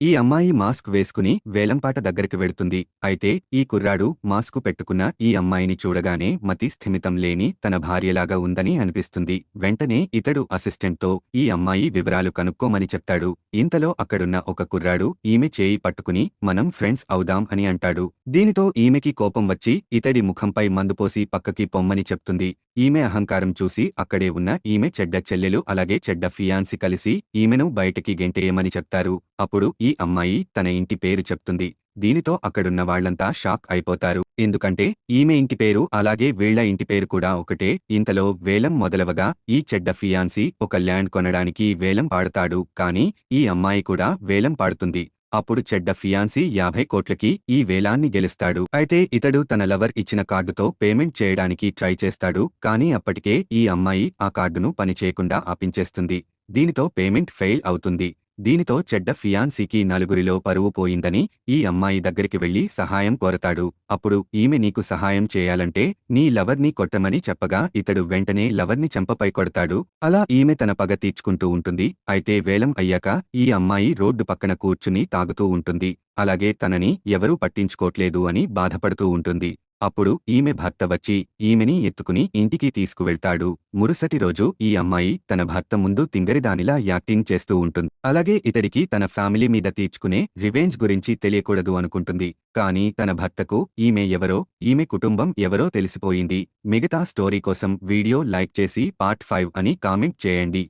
ఈ అమ్మాయి మాస్క్ వేసుకుని వేలంపాట దగ్గరికి వెడుతుంది అయితే ఈ కుర్రాడు మాస్కు పెట్టుకున్న ఈ అమ్మాయిని చూడగానే మతి స్థిమితం లేని తన భార్యలాగా ఉందని అనిపిస్తుంది. వెంటనే ఇతడు అసిస్టెంట్తో ఈ అమ్మాయి వివరాలు కనుక్కోమని చెప్తాడు. ఇంతలో అక్కడున్న ఒక కుర్రాడు ఈమె చేయి పట్టుకుని మనం ఫ్రెండ్స్ అవుదాం అని అంటాడు. దీనితో ఈమెకి కోపం వచ్చి ఇతడి ముఖంపై మందుపోసి పక్కకి పొమ్మని చెప్తుంది. ఈమె అహంకారం చూసి అక్కడే ఉన్న ఈమె చెడ్డ చెల్లెలు అలాగే చెడ్డ ఫియాన్సి కలిసి ఈమెను బయటకి గెంటేయమని చెప్తారు. అప్పుడు ఈ అమ్మాయి తన ఇంటి పేరు చెప్తుంది. దీనితో అక్కడున్న వాళ్ళంతా షాక్ అయిపోతారు. ఎందుకంటే ఈమె ఇంటి పేరు అలాగే వీళ్ళ ఇంటి పేరు కూడా ఒకటే. ఇంతలో వేలం మొదలవగా ఈ చెడ్డ ఫియాన్సి ఒక ల్యాండ్ కొనడానికి వేలం పాడతాడు కానీ ఈ అమ్మాయి కూడా వేలం పాడుతుంది అప్పుడు చెడ్డ ఫియాన్సీ యాభై కోట్లకి ఈ వేలాన్ని గెలుస్తాడు. అయితే ఇతడు తన లవర్ ఇచ్చిన కార్డుతో పేమెంట్ చేయడానికి ట్రై చేస్తాడు. కానీ అప్పటికే ఈ అమ్మాయి ఆ కార్డును పనిచేయకుండా ఆపించేస్తుంది. దీనితో పేమెంట్ ఫెయిల్ అవుతుంది. దీనితో చెడ్డ ఫియాన్సీకి నలుగురిలో పరువు పోయిందని ఈ అమ్మాయి దగ్గరికి వెళ్ళి సహాయం కోరతాడు. అప్పుడు ఈమె నీకు సహాయం చేయాలంటే నీ లవర్ని కొట్టమని చెప్పగా ఇతడు వెంటనే లవర్ని చెంపపై కొడతాడు. అలా ఈమె తన పగ తీర్చుకుంటూ ఉంటుంది. అయితే వేలం అయ్యాక ఈ అమ్మాయి రోడ్డు పక్కన కూర్చుని తాగుతూ ఉంటుంది. అలాగే తనని ఎవరూ పట్టించుకోట్లేదు అని బాధపడుతూ ఉంటుంది. అప్పుడు ఈమె భర్త వచ్చి ఈమెని ఎత్తుకుని ఇంటికి తీసుకువెళ్తాడు. మురుసటి రోజు ఈ అమ్మాయి తన భర్త ముందు తింగరిదానిలా యాక్టింగ్ చేస్తూ ఉంటుంది. అలాగే ఇతడికి తన ఫ్యామిలీ మీద తీర్చుకునే రివెంజ్ గురించి తెలియకూడదు అనుకుంటుంది. కానీ తన భర్తకు ఈమె ఎవరో ఈమె కుటుంబం ఎవరో తెలిసిపోయింది. మిగతా స్టోరీ కోసం వీడియో లైక్ చేసి పార్ట్ ఫైవ్ అని కామెంట్ చేయండి.